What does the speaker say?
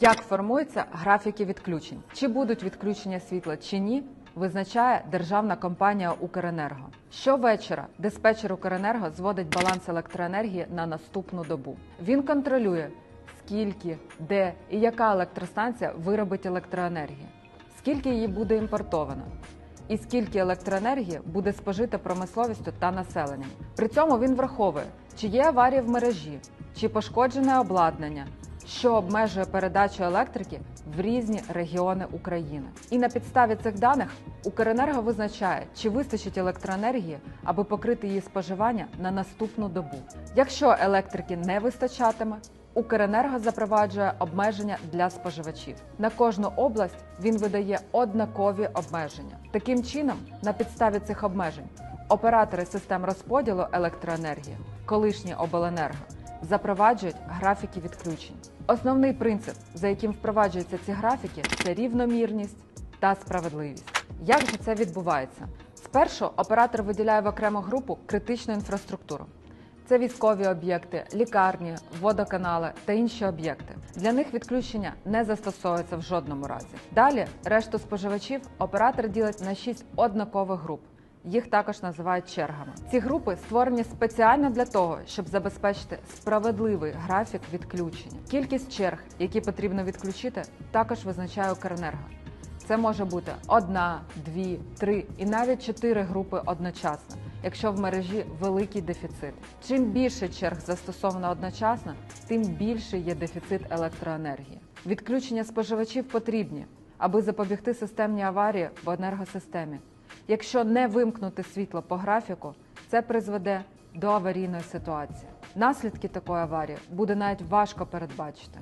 Як формуються графіки відключень? Чи будуть відключення світла чи ні? Визначає державна компанія Укренерго. Щовечора диспетчер Укренерго зводить баланс електроенергії на наступну добу. Він контролює, скільки, де і яка електростанція виробить електроенергії, скільки її буде імпортовано, і скільки електроенергії буде спожито промисловістю та населенням. При цьому він враховує, чи є аварії в мережі, чи пошкоджене обладнання, що обмежує передачу електрики в різні регіони України. І на підставі цих даних Укренерго визначає, чи вистачить електроенергії, аби покрити її споживання на наступну добу. Якщо електрики не вистачатиме, Укренерго запроваджує обмеження для споживачів. На кожну область він видає однакові обмеження. Таким чином, на підставі цих обмежень, оператори систем розподілу електроенергії, колишні обленерго, запроваджують графіки відключень. Основний принцип, за яким впроваджуються ці графіки, це рівномірність та справедливість. Як же це відбувається? Спершу оператор виділяє в окрему групу критичну інфраструктуру. Це військові об'єкти, лікарні, водоканали та інші об'єкти. Для них відключення не застосовується в жодному разі. Далі решту споживачів оператор ділить на шість однакових груп. Їх також називають чергами. Ці групи створені спеціально для того, щоб забезпечити справедливий графік відключення. Кількість черг, які потрібно відключити, також визначає Укренерго. Це може бути одна, дві, три і навіть чотири групи одночасно, якщо в мережі великий дефіцит. Чим більше черг застосовано одночасно, тим більше є дефіцит електроенергії. Відключення споживачів потрібні, аби запобігти системній аварії в енергосистемі. Якщо не вимкнути світло по графіку, це призведе до аварійної ситуації. Наслідки такої аварії буде навіть важко передбачити.